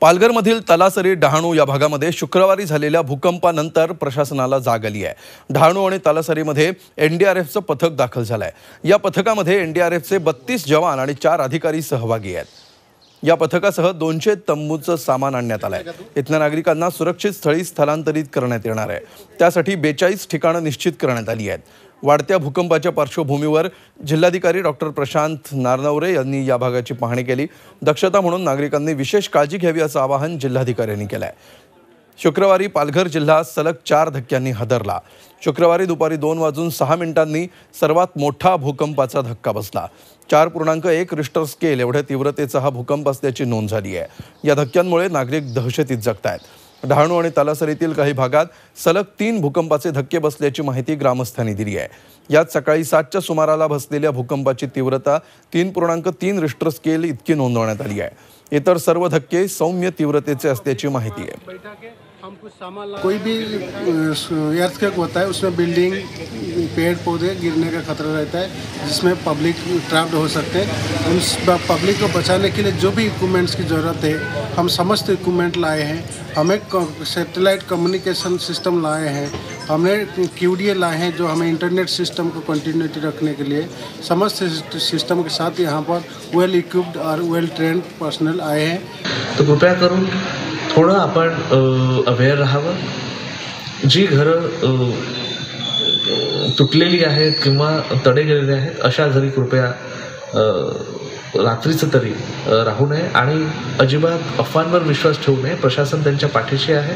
पालघरमधील तलासरी डहाणू या भागामध्ये शुक्रवारी झालेल्या भूकंपानंतर प्रशासनाला जाग आली आहे. डहाणू आणि तलासरीमध्ये एनडीआरएफचं पथक दाखल झालं आहे या पथकामध्ये एनडीआरएफचे बत्तीस जवान आणि चार अधिकारी सहभागी आहेत. या पथकासह दोनशे तंबूचं सामान आणण्यात आलं आहे इथल्या नागरिकांना सुरक्षित स्थळी स्थलांतरित करण्यात येणार आहे. त्यासाठी बेचाळीस ठिकाणं निश्चित करण्यात आली आहेत. वाढत्या भूकंपाच्या पार्श्वभूमीवर जिल्हाधिकारी डॉक्टर प्रशांत नारनवरे यांनी या भागाची पाहणी केली. दक्षता म्हणून नागरिकांनी विशेष काळजी घ्यावी असं आवाहन जिल्हाधिकाऱ्यांनी केलं आहे शुक्रवारी पालघर जिल्हा सलग चार धक्क्यांनी हादरला. शुक्रवारी दुपारी दोन वाजून सहा मिनिटांनी सर्वात मोठा भूकंपाचा धक्का बसला. चार पूर्णांक एक रिस्टर स्केल एवढ्या तीव्रतेचा हा भूकंप असल्याची नोंद झाली आहे. या धक्क्यांमुळे नागरिक दहशतीत जगतायत. डहाणू आणि तालासरीतील काही भागात सलग तीन भूकंपाचे धक्के बसल्याची माहिती ग्रामस्थांनी दिली आहे. यात सकाळी सातच्या सुमाराला बसलेल्या भूकंपाची तीव्रता तीन पूर्णांक तीन रिस्टर स्केल इतकी नोंदवण्यात आली आहे. इतर सर्व धक्के सौम्य तीव्रतेचे असल्याची माहिती आहे. कोई भी अर्थक्वेक होता है उसमें बिल्डिंग पेड़ पौधे गिरने का खतरा रहता है जिसमें पब्लिक ट्रैप्ड हो सकते हैं। उस पब्लिक को बचाने के लिए जो भी इक्विपमेंट्स की ज़रूरत है हम समस्त इक्विपमेंट लाए हैं। हमें सैटेलाइट कम्युनिकेशन सिस्टम लाए हैं। हमने क्यू लाए हैं जो हमें इंटरनेट सिस्टम को कंटिन्यूटी रखने के लिए। समस्त सिस्टम के साथ यहाँ पर वेल इक्विप्ड और वेल ट्रेंड पर्सनल आए हैं। तो कृपया करून थोडं आपण अवेअर राहावं. जी घरं तुटलेली आहेत किंवा तडे गेलेले आहेत अशा घरी कृपया रात्रीचं तरी राहू नये आणि अजिबात अफवांवर विश्वास ठेवू नये. प्रशासन त्यांच्या पाठीशी आहे.